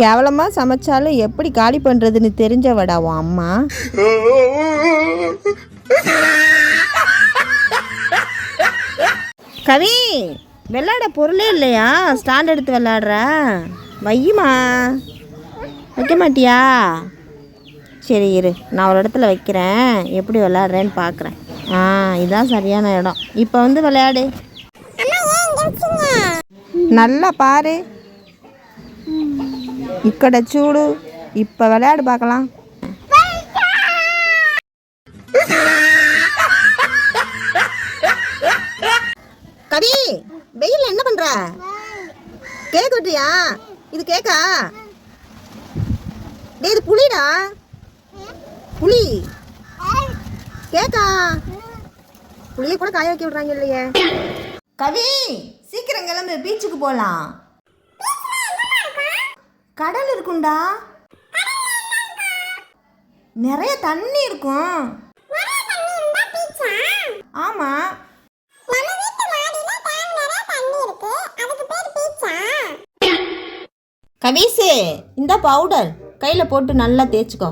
கேவலமாக சமைச்சாலும் எப்படி காலி பண்ணுறதுன்னு தெரிஞ்சவடா உன் அம்மா. கவி விளையாட பொருளே இல்லையா? ஸ்டாண்ட் எடுத்து விளையாடுற. வையுமா? வைக்க மாட்டியா? சரி இரு நான் ஒரு இடத்துல வைக்கிறேன். எப்படி விளையாடுறேன்னு பார்க்குறேன் ஆ இதான் சரியான இடம். இப்போ வந்து விளையாடு. நல்லா பாரு. ఇక్కడ చూడు இப்போ விளையாடு பார்க்கலாம் கவி வெயில் என்ன பண்ற கேக் வெட்டுறியா இது கேக்கா டேய் இது புளிடா புளி கேக்கா புளியை கூட காய வைக்க விடுறாங்க இல்லையே கவி சீக்கிரம் கிளம்பு பீச்சுக்கு போகலாம் கடல் இருக்கும்டா. நிறைய தண்ணி இருக்கும். ஆமா. கவிசு இந்த பவுடர் கையில போட்டு நல்லா தேய்ச்சிக்கோ.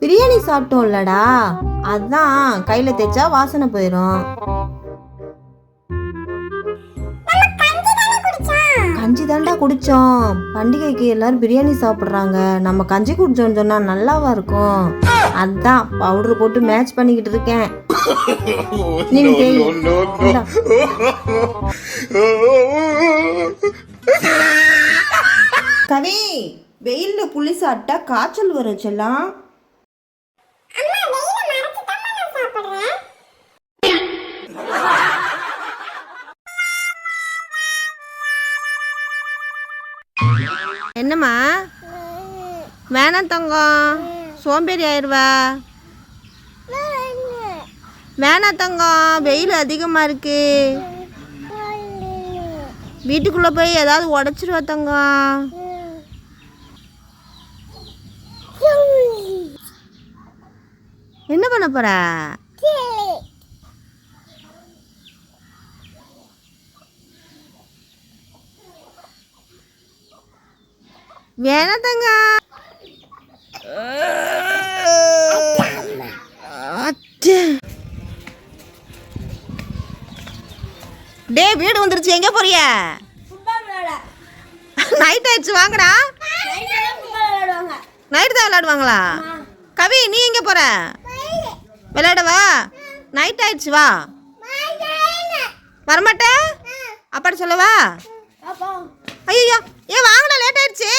பிரியாணி சாப்பிட்டோம்லடா. அதான் கையில தேய்ச்சா வாசனை போயிடும் கஞ்சி தாண்டா குடிச்சோம். பண்டிகைக்கு எல்லாரும் பிரியாணி சாப்பிட்றாங்க. நம்ம கஞ்சி குடிச்சோம்னு சொன்னா நல்லாவா இருக்கும்? அதான் பவுடர் போட்டு மேட்ச் பண்ணிக்கிட்டு இருக்கேன். கவி வெயில்ல புளி சாப்பிட்டா காய்ச்சல் வரும் செல்லம். என்னம்மா? வேணாம் தங்கம். சோம்பேறி ஆயிடுவா வேணாம் தங்கம். வெயில் அதிகமாக இருக்கு. வீட்டுக்குள்ளே போய் ஏதாவது உடச்சிருவா தங்கம். என்ன பண்ண போற? வேணாதங்க டே வீடு வந்துருச்சு. எங்க போறிய? நைட் ஆயிடுச்சு வாங்கடா. நைட் தான் விளாடுவாங்களா கவி நீ எங்க போற? விளையாடவா நைட் ஆயிடுச்சு வா. வரமாட்டேன். அப்பாட்ட சொல்லவா ஐயோ ஏன் வாங்கடா லேட் ஆயிடுச்சு.